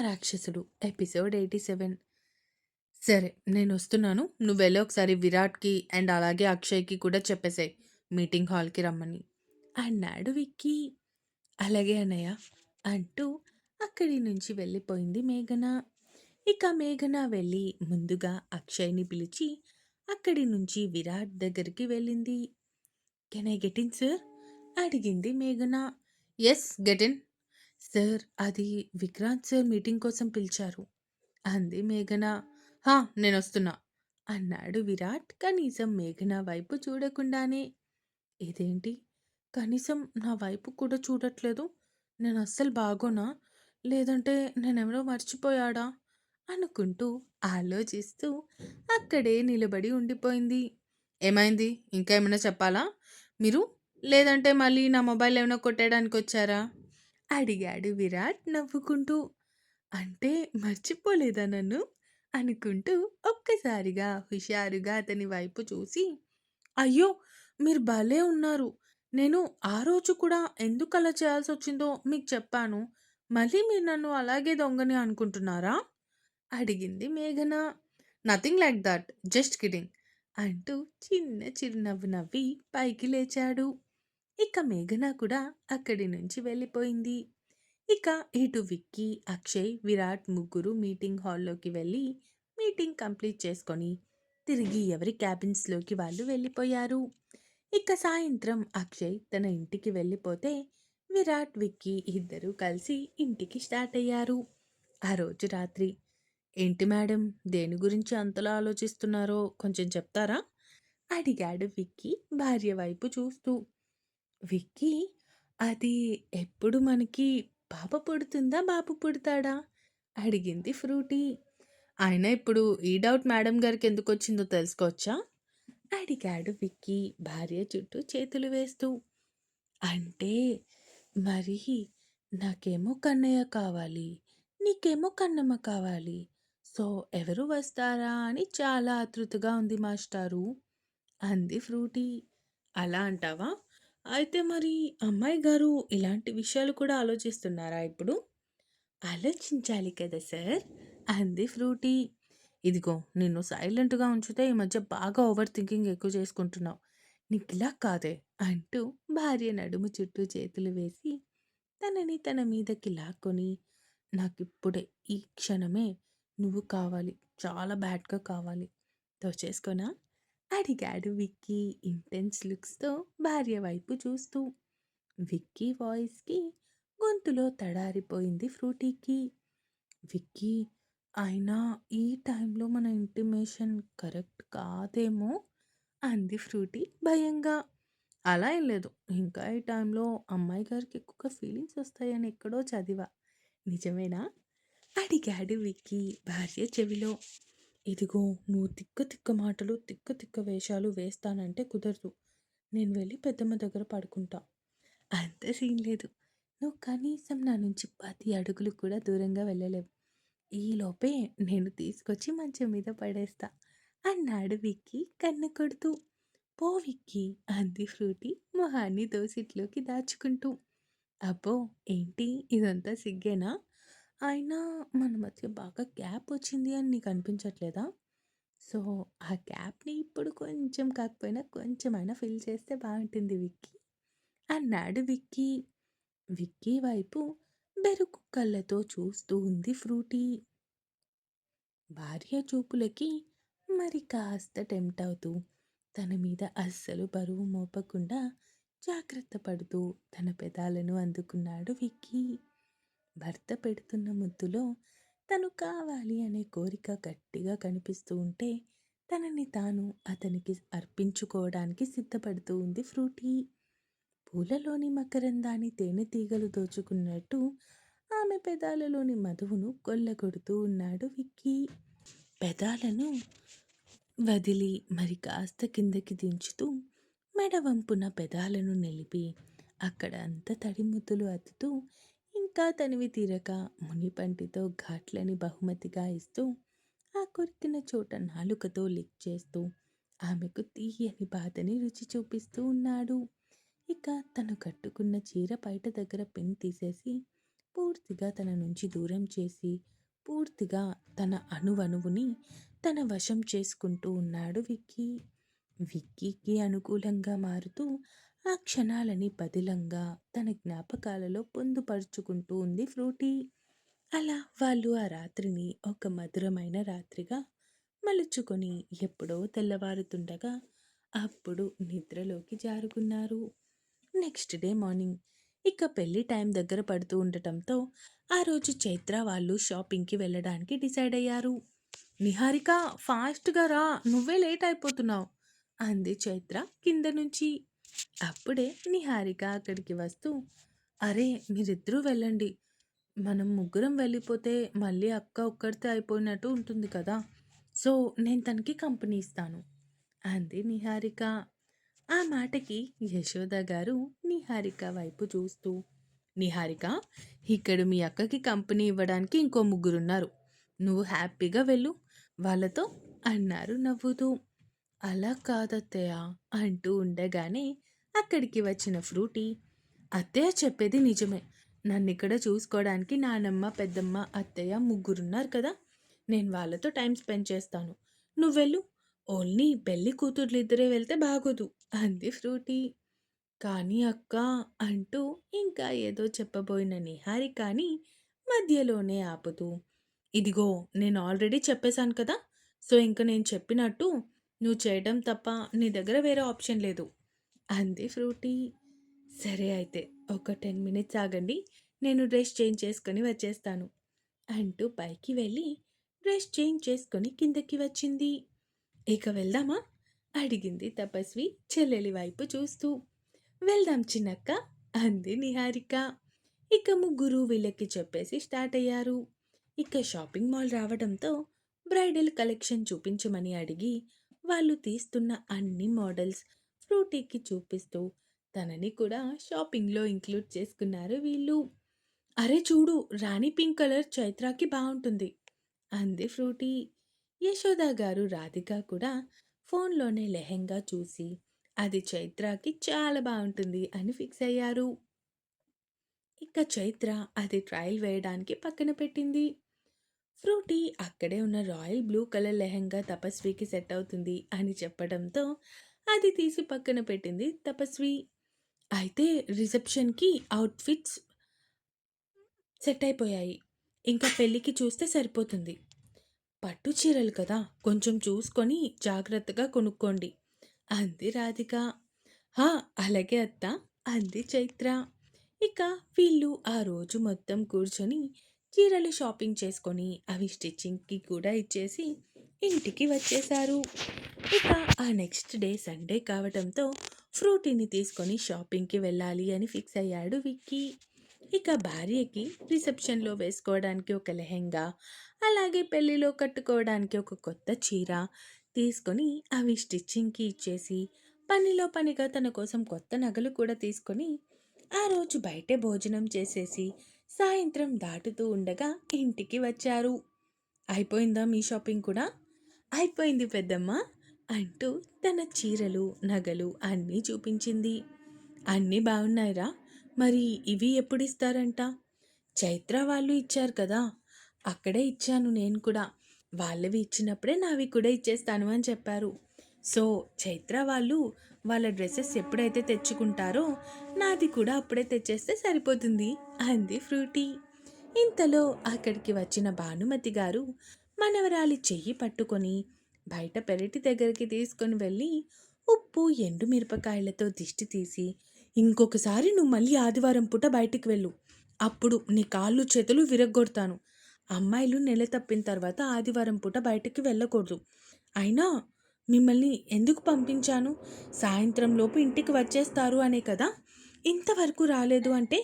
రాక్షసుడు. Episode eighty seven. సరే నేను వస్తున్నాను. నువ్వు వెళ్ళి ఒకసారి విరాట్కి అండ్ అలాగే అక్షయ్కి కూడా చెప్పేసాయి. మీటింగ్ హాల్కి రమ్మని. అన్నాడు విక్కీ. అలాగే అన్నయ్య అంటూ అక్కడి నుంచి వెళ్ళిపోయింది మేఘన. ఇక మేఘన వెళ్ళి ముందుగా అక్షయ్ని పిలిచి అక్కడి నుంచి విరాట్ దగ్గరికి వెళ్ళింది. Can I get in sir? అడిగింది మేఘన. Yes get in. సార్ అది విక్రాంత్ సార్ మీటింగ్ కోసం పిలిచారు. అంది మేఘన. హా నేను వస్తున్నా అన్నాడు విరాట్. కనీసం మేఘన వైపు చూడకుండానే. ఇదేంటి? కనీసం నా వైపు కూడా చూడట్లేదు? నేను అస్సలు బాగోనా? లేదంటే నేనెవరో మర్చిపోయాడా? అనుకుంటూ ఆలోచిస్తూ అక్కడే నిలబడి ఉండిపోయింది. ఏమైంది? ఇంకా ఏమైనా చెప్పాలా? మీరు? లేదంటే మళ్ళీ నా మొబైల్ ఏమైనా కొట్టేయడానికి వచ్చారా అడిగాడు విరాట్ నవ్వుకుంటూ. అంటే మర్చిపోలేదా నన్ను? అనుకుంటూ ఒక్కసారిగా హుషారుగా అతని వైపు చూసి, అయ్యో! మీరు భలే ఉన్నారు. నేను ఆ రోజు కూడా ఎందుకలా చేయాల్సొచ్చిందో మీకు చెప్పాను. మళ్ళీ మీరు నన్ను అలాగే దొంగని అనుకుంటున్నారా? అడిగింది మేఘన. Nothing like that. Just kidding అంటూ చిన్న చిరునవ్వు నవ్వి పైకి లేచాడు. ఇక మేఘన కూడా అక్కడి నుంచి వెళ్ళిపోయింది. ఇక ఇటు విక్కీ, అక్షయ్, విరాట్ ముగ్గురు మీటింగ్ హాల్లోకి వెళ్ళి మీటింగ్ కంప్లీట్ చేసుకొని తిరిగి ఎవరి క్యాబిన్స్‌లోకి వాళ్ళు వెళ్ళిపోయారు. ఇక సాయంత్రం అక్షయ్ తన ఇంటికి వెళ్ళిపోతే విరాట్, విక్కీ ఇద్దరూ కలిసి ఇంటికి స్టార్ట్ అయ్యారు. ఆ రోజు రాత్రి ఏంటి మేడం దేని గురించి అంతలా ఆలోచిస్తున్నారో కొంచెం చెప్తారా? అడిగాడు విక్కీ భార్య వైపు చూస్తూ. విక్కీ, అది ఎప్పుడు మనకి పాప పుడుతుందా? బాబు పుడతాడా? అడిగింది ఫ్రూటీ. అయినా ఇప్పుడు ఈ డౌట్ మేడం గారికి ఎందుకొచ్చిందో తెలుసుకోవచ్చా? అడిగాడు విక్కీ భార్య చుట్టూ చేతులు వేస్తూ. అంటే మరి నాకేమో కన్నయ్య కావాలి. నీకేమో కన్నమ్మ కావాలి. సో ఎవరు వస్తారా అని చాలా ఆతృతగా ఉంది మాస్టారు. అంది ఫ్రూటీ. అలా అంటావా? అయితే మరి అమ్మాయి గారు ఇలాంటి విషయాలు కూడా ఆలోచిస్తున్నారా ఇప్పుడు? ఆలోచించాలి కదా సార్! అంది ఫ్రూటీ. ఇదిగో నిన్ను సైలెంట్‌గా ఉంచితే ఈ మధ్య బాగా ఓవర్ థింకింగ్ ఎక్కువ చేసుకుంటున్నావు. నీకు ఇలా కాదే! అంటూ భార్య నడుము చుట్టూ చేతులు వేసి తనని తన మీదకి లాక్కొని నాకిప్పుడే ఈ క్షణమే నువ్వు కావాలి. చాలా బ్యాడ్‌గా కావాలి. తో చేసుకోనా అడిగాడు విక్కీ ఇంటెన్స్ లుక్స్‌తో భార్య వైపు చూస్తూ. విక్కీ వాయిస్‌కి గొంతులో తడారిపోయింది ఫ్రూటీకి. విక్కీ అయినా ఈ టైంలో మన ఇంటిమేషన్ కరెక్ట్ కాదేమో! అంది ఫ్రూటీ భయంగా. అలా ఏం లేదు. ఇంకా ఈ టైంలో అమ్మాయి గారికి ఎక్కువగా ఫీలింగ్స్ వస్తాయని ఎక్కడో చదివా. నిజమేనా? అడిగాడు విక్కీ భార్య చెవిలో. ఇదిగో నువ్వు తిక్క తిక్క మాటలు, తిక్క తిక్క వేషాలు వేస్తానంటే కుదరదు. నేను వెళ్ళి పెద్దమ్మ దగ్గర పడుకుంటా. అంత సీన్ లేదు. నువ్వు కనీసం నా నుంచి పది అడుగులు కూడా దూరంగా వెళ్ళలేవు. ఈలోపే నేను తీసుకొచ్చి మంచం మీద పడేస్తా అన్నాడు విక్కి కన్ను కొడుతూ. పో విక్కి అంది ఫ్రూటీ మొహాన్ని దోసిట్లోకి దాచుకుంటూ. అబ్బో ఏంటి ఇదంతా సిగ్గేనా? అయినా మన మధ్య బాగా గ్యాప్ వచ్చింది అని నీకు అనిపించట్లేదా? సో, ఆ గ్యాప్‌ని ఇప్పుడు కొంచెం కాకపోయినా కొంచెమైనా ఫిల్ చేస్తే బాగుంటుంది విక్కీ. అన్నాడు విక్కీ. విక్కీ వైపు బెరుకు కళ్ళతో చూస్తూ ఉంది ఫ్రూటీ. భార్య చూపులకి మరి కాస్త టెంప్ట్ అవుతూ తన మీద అస్సలు బరువు మోపకుండా జాగ్రత్త పడుతూ తన పెదాలను అందుకున్నాడు విక్కీ. భర్త పెడుతున్న ముద్దులో తను కావాలి అనే కోరిక గట్టిగా కనిపిస్తూ ఉంటే తనని తాను అతనికి అర్పించుకోవడానికి సిద్ధపడుతూ ఉంది ఫ్రూటీ. పూలలోని మకరందాన్ని తేనెతీగలు దోచుకున్నట్టు ఆమె పెదాలలోని మధువును కొల్లగొడుతూ ఉన్నాడు విక్కీ. పెదాలను వదిలి మరి కాస్త కిందకి దించుతూ మెడవంపున పెదాలను నిలిపి అక్కడ అంత తడి ముద్దులు అద్దుతూ ఇంకా తనివి తీరక మునిపంటితో ఘాట్లని బహుమతిగా ఇస్తూ ఆ కొరికిన చోట నాలుకతో లిక్ చేస్తూ ఆమెకు తీయని బాధని రుచి చూపిస్తూ ఉన్నాడు ఇక తను కట్టుకున్న చీర బయట దగ్గర పెన్ తీసేసి పూర్తిగా తన నుంచి దూరం చేసి, పూర్తిగా తన అణువణువుని తన వశం చేసుకుంటూ ఉన్నాడు విక్కీ. విక్కీకి అనుకూలంగా మారుతూ ఆ క్షణాలని బదిలంగా తన జ్ఞాపకాలలో పొందుపరుచుకుంటూ ఉంది ఫ్రూటీ. అలా వాళ్ళు ఆ రాత్రిని ఒక మధురమైన రాత్రిగా మలుచుకొని ఎప్పుడో తెల్లవారుతుండగా అప్పుడు నిద్రలోకి జారుకున్నారు. నెక్స్ట్ డే మార్నింగ్ ఇక పెళ్ళి టైం దగ్గర పడుతూ ఉండటంతో ఆ రోజు చైత్ర వాళ్ళు షాపింగ్‌కి వెళ్ళడానికి డిసైడ్ అయ్యారు. నిహారిక ఫాస్ట్‌గా రా నువ్వే లేట్ అయిపోతున్నావు అంది చైత్ర కింద నుంచి. అప్పుడే నిహారిక అక్కడికి వస్తూ అరే మీరిద్దరూ వెళ్ళండి. మనం ముగ్గురం వెళ్ళిపోతే మళ్ళీ అక్క ఒక్కడితే అయిపోయినట్టు ఉంటుంది కదా! సో నేను తనకి కంపెనీ ఇస్తాను అంది నిహారిక. ఆ మాటకి యశోద గారు నిహారిక వైపు చూస్తూ నిహారిక ఇక్కడ మీ అక్కకి కంపెనీ ఇవ్వడానికి ఇంకో ముగ్గురున్నారు. నువ్వు హ్యాపీగా వెళ్ళు వాళ్ళతో అన్నారు నవ్వుతూ. అలా కాదత్తయ్య అంటూ ఉండగానే అక్కడికి వచ్చిన ఫ్రూటీ అత్తయ్య చెప్పేది నిజమే. నన్ను ఇక్కడ చూసుకోవడానికి నానమ్మ, పెద్దమ్మ, అత్తయ్య ముగ్గురున్నారు కదా! నేను వాళ్ళతో టైం స్పెండ్ చేస్తాను. నువ్వెళ్ళు. ఓన్లీ పెళ్ళి కూతుర్లు ఇద్దరే వెళ్తే బాగోదు అంది ఫ్రూటీ. కానీ అక్క అంటూ ఇంకా ఏదో చెప్పబోయిన నిహారి కానీ మధ్యలోనే ఆపుతూ ఇదిగో నేను ఆల్రెడీ చెప్పేశాను కదా! సో ఇంక నేను చెప్పినట్టు నువ్వు చేయడం తప్ప నీ దగ్గర వేరే ఆప్షన్ లేదు అంది ఫ్రూటీ. సరే అయితే ఒక 10 మినిట్స్ ఆగండి. నేను డ్రెస్ చేంజ్ చేసుకొని వచ్చేస్తాను అంటూ పైకి వెళ్ళి డ్రెస్ చేంజ్ చేసుకొని కిందకి వచ్చింది. ఇక వెళ్దామా? అడిగింది తపస్వి చెల్లెలి వైపు చూస్తూ. వెళ్దాం చిన్నక్క అంది నిహారిక. ఇక ముగ్గురు వీళ్ళకి చెప్పేసి స్టార్ట్ అయ్యారు. ఇక షాపింగ్ మాల్ రావడంతో బ్రైడల్ కలెక్షన్ చూపించమని అడిగి వాళ్ళు తీస్తున్న అన్ని మోడల్స్ ఫ్రూటీకి చూపిస్తూ తనని కూడా షాపింగ్‌లో ఇంక్లూడ్ చేసుకున్నారు వీళ్ళు. అరే చూడు రాణి పింక్ కలర్ చైత్రాకి బాగుంటుంది అంది ఫ్రూటీ. యశోద గారు రాధిక కూడా ఫోన్‌లోనే లెహెంగా చూసి అది చైత్రాకి చాలా బాగుంటుంది అని ఫిక్స్ అయ్యారు. ఇక చైత్ర అది ట్రయల్ వేయడానికి పక్కన పెట్టింది. ఫ్రూటీ అక్కడే ఉన్న రాయల్ బ్లూ కలర్ లెహెంగా తపస్వికి సెట్ అవుతుంది అని చెప్పడంతో అది తీసి పక్కన పెట్టింది తపస్వి. అయితే రిసెప్షన్‌కి అవుట్‌ఫిట్స్ సెట్ అయిపోయాయి. ఇంకా పెళ్ళికి చూస్తే సరిపోతుంది. పట్టు చీరలు కదా! కొంచెం చూసుకొని జాగ్రత్తగా కొనుక్కోండి అంది రాధిక. హా! అలాగే అత్త అంది చైత్ర. ఇక వీళ్ళు ఆ రోజు మొత్తం కూర్చొని చీరలు షాపింగ్ చేసుకొని అవి స్టిచ్చింగ్‌కి కూడా ఇచ్చేసి ఇంటికి వచ్చేశారు. ఇక ఆ నెక్స్ట్ డే సండే కావటంతో ఫ్రూటీని తీసుకొని షాపింగ్‌కి వెళ్ళాలి అని ఫిక్స్ అయ్యాడు విక్కీ. ఇక భార్యకి రిసెప్షన్‌లో వేసుకోవడానికి ఒక లెహెంగా, అలాగే పెళ్ళిలో కట్టుకోవడానికి ఒక కొత్త చీర తీసుకొని అవి స్టిచ్చింగ్‌కి ఇచ్చేసి, పనిలో పనిగా తన కోసం కొత్త నగలు కూడా తీసుకొని, ఆ రోజు బయటే భోజనం చేసేసి, సాయంత్రం దాటుతూ ఉండగా ఇంటికి వచ్చారు. అయిపోయిందా మీ షాపింగ్ కూడా? అయిపోయింది పెద్దమ్మ అంటూ తన చీరలు, నగలు అన్నీ చూపించింది. అన్నీ బాగున్నాయిరా మరి ఇవి ఎప్పుడు ఇస్తారంట చైత్ర వాళ్ళు ఇచ్చారు కదా! అక్కడే ఇచ్చాను నేను కూడా. వాళ్ళవి ఇచ్చినప్పుడే నావి కూడా ఇచ్చేస్తాను అని చెప్పారు. సో, చైత్ర వాళ్ళు వాళ్ళ డ్రెస్సెస్ ఎప్పుడైతే తెచ్చుకుంటారో నాది కూడా అప్పుడే తెచ్చేస్తే సరిపోతుంది అంది ఫ్రూటీ. ఇంతలో అక్కడికి వచ్చిన భానుమతి గారు మనవరాలి చెయ్యి పట్టుకొని బయట పెరటి దగ్గరికి తీసుకొని వెళ్ళి ఉప్పు, ఎండు మిరపకాయలతో దిష్టి తీసి, ఇంకొకసారి నువ్వు మళ్ళీ ఆదివారం పూట బయటికి వెళ్ళు. అప్పుడు నీ కాళ్ళు, చేతులు విరగ్గొడతాను. అమ్మాయిలు నెల తప్పిన తర్వాత ఆదివారం పూట బయటికి వెళ్ళకూడదు. అయినా మిమ్మల్ని ఎందుకు పంపించాను? సాయంత్రంలోపు ఇంటికి వచ్చేస్తారు అనే కదా! ఇంతవరకు రాలేదు అంటే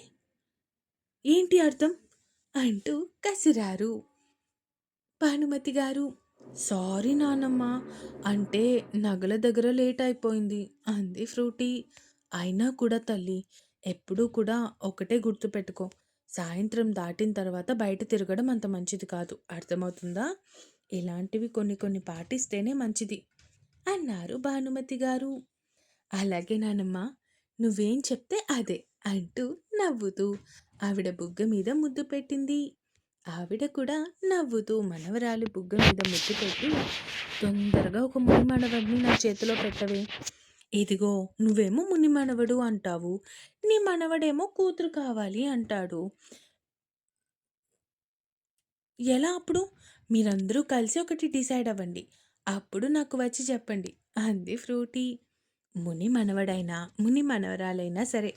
ఏంటి అర్థం? అంటూ కసిరారు. భానుమతి గారు సారీ నానమ్మ అంటే నగల దగ్గర లేట్ అయిపోయింది అంది ఫ్రూటీ. అయినా కూడా తల్లి ఎప్పుడూ కూడా ఒకటే గుర్తుపెట్టుకో. సాయంత్రం దాటిన తర్వాత బయట తిరగడం అంత మంచిది కాదు. అర్థమవుతుందా? ఇలాంటివి కొన్ని కొన్ని పాటిస్తేనే మంచిది అన్నారు భానుమతి గారు. అలాగే నానమ్మ నువ్వేం చెప్తే అదే అంటూ నవ్వుతూ ఆవిడ బుగ్గ మీద ముద్దు పెట్టింది. ఆవిడ కూడా నవ్వుతూ మనవరాలి బుగ్గ మీద ముద్దు పెట్టి, "తొందరగా ఒక ముని మనవడిని నా చేతిలో పెట్టవే. ఇదిగో నువ్వేమో ముని మనవడు అంటావు. నీ మనవడేమో కూతురు కావాలి అంటాడు. ఎలా అప్పుడు? మీరందరూ కలిసి ఒకటి డిసైడ్ అవ్వండి. అప్పుడు నాకు వచ్చి చెప్పండి" అంది ఫ్రూటీ. ముని మనవడైనా, ముని మనవరాలైనా సరే,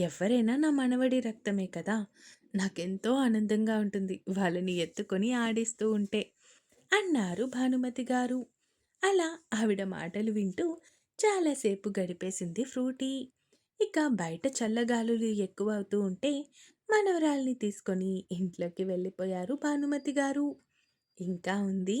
ఎవరైనా నా మనవడి రక్తమే కదా! నాకెంతో ఆనందంగా ఉంటుంది వాళ్ళని ఎత్తుకొని ఆడిస్తూ ఉంటే అన్నారు భానుమతి గారు. అలా ఆవిడ మాటలు వింటూ చాలాసేపు గడిపేసింది ఫ్రూటీ. ఇక బయట చల్లగాలులు ఎక్కువ అవుతూ ఉంటే మనవరాల్ని తీసుకొని ఇంట్లోకి వెళ్ళిపోయారు భానుమతి గారు. ఇంకా ఉంది.